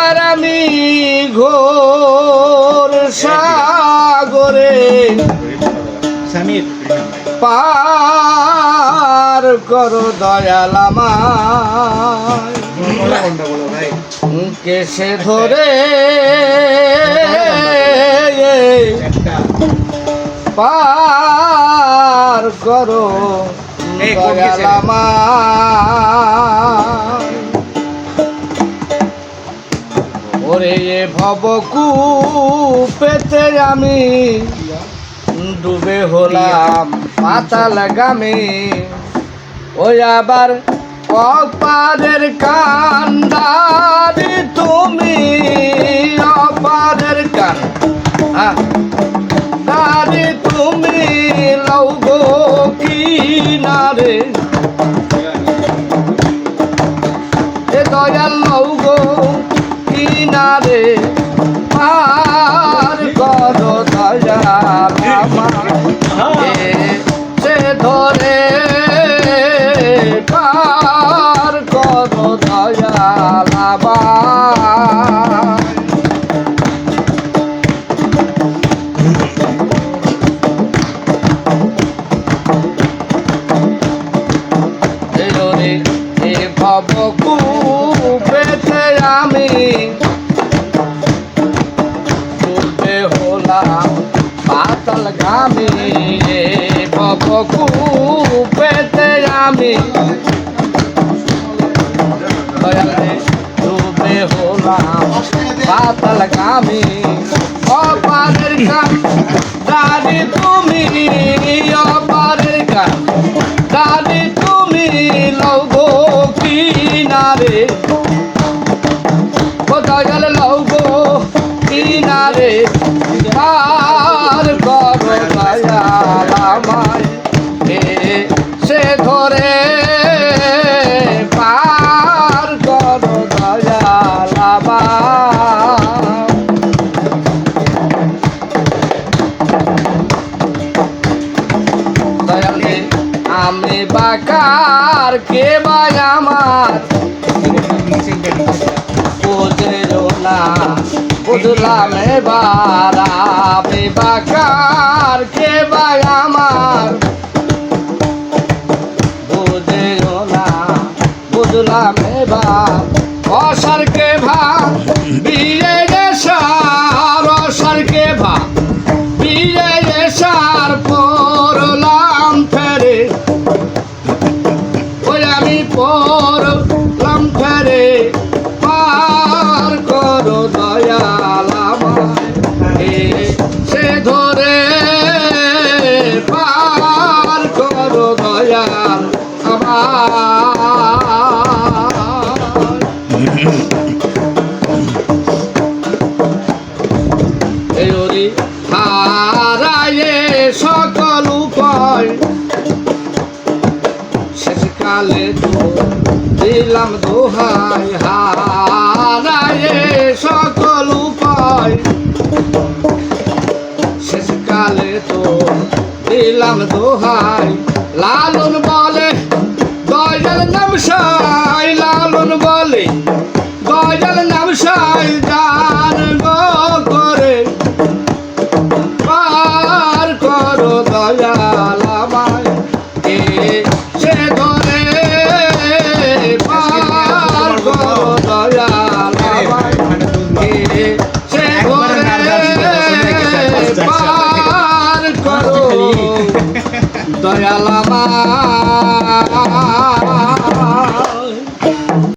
একবার আমি ঘোর সাগরে সামির। পার করো দয়াল আমায়। কেসে ধরে পার করো দয়াল আমায়। ওরে এ ভবকু পেতে আমি ডুবে হলাম, পাতাল গামে ওই আবার অপারের কান্দারি তুমি অপারের কান দারি তুমি লৌগো কিনারে। এ করো দয়াল আমার এ সে ধরে করো দয়াল আমার ভব পাতাল গামি পেতে আমি। ডুবে হলাম পাতাল গামি অপারের কাম দাদি তুমি। আমি বাকার, কে বাই আমার? বুঝলো না বুঝলাম এবার আমি বাকার, কে আমার? বুঝলো না বুঝলাম এবার অসার কে ভা বিয়ে ধরে পার করো দয়াল আমার। হারায়ে সকল উপায়। শেষকালে তো দিলাম দোহাই। হারায়ে সকল উপায়। শেষকালে তো দিলাম দোহাই লালন বলে দয়াল নামসাই দয়াল